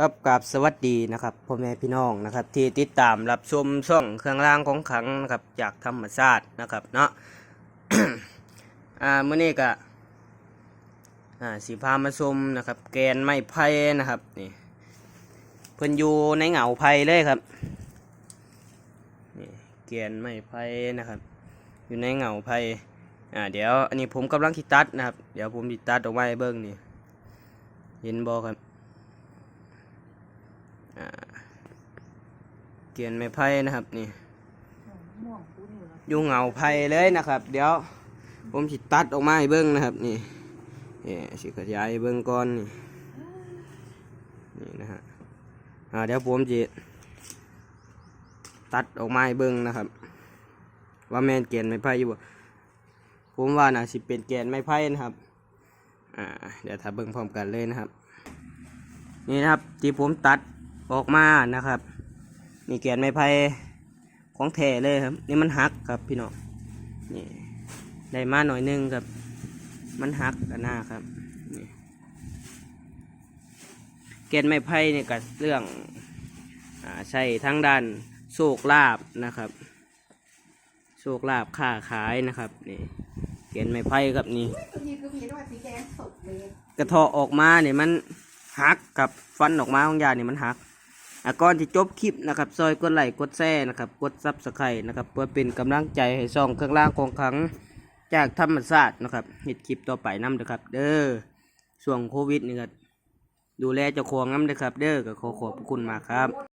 ครับกับสวัสดีนะครับพ่อแม่พี่น้องนะครับ ที่ติดตามรับชมช่องเครื่องรางของขลังนะครับจากธรรมชาตินะครับเนาะ อ่าเมื่อนี้ก็อ่าสีพามาชมนะครับ แกนไม้ไผ่นะครับนี่เพิ่นอยู่ในเหงาไผ่เลยครับนี่แกนไม้ไผ่นะครับ อยู่ในเหงาไผ่อ่าเดี๋ยวอันนี้ผมกำลังคิดตัดนะครับ เดี๋ยวผมติตัดออกมาให้เบิ้งนี่เห็นบอครับ เกียนไม้ไผ่นะครับนี่ อยู่เหงาไผ่เลยนะครับ เดี๋ยว ผมสิตัดออกมาให้เบิ้งนะครับ นี่นี่สิขยายให้เบิ้งก่อนนี่นี่นะฮะอ่าเดี๋ยวผมจะตัดออกมาให้เบิ้งนะครับ ว่าแมนเกียนไม้ไผ่อยู่บ่ผมว่าน่าสิเป็นเกียนไม้ไผ่นะครับ อ่า เดี๋ยวถ้าเบิ้งพร้อมกันเลยนะครับ นี่นะครับ ที่ผมตัด ออกมานะครับนี่แกนไม้ไผ่ของแท้เลยครับ นี่มันหักครับพี่น้องนี่ได้มาหน่อยนึงครับ มันหักกันหน้าครับนี่แกนไม้ไผ่นี่กับเรื่องอ่าใช่ทั้งด้านโชคลาภนะครับโชคลาภค้าขายนะครับนี่แกนไม้ไผ่ครับนี่กระทาะออกมาเนี่ยมันหักกับฟันออกมาของยาเนี่ยมันหัก ก่อนที่จบคลิปนะครับซอยกดไลค์กดแชร์นะครับกดซับสไครต์นะครับเพื่อเป็นกำลังใจให้ซ่องเครื่องล่างของขังจากธรรมศาสตร์นะครับเห็ดคลิปต่อไปน้ำนะครับ เด้อช่วงโควิดนี่ก็ดูแลเจ้าของน้ำนะครับ เด้อก็ขอขอบคุณมากครับ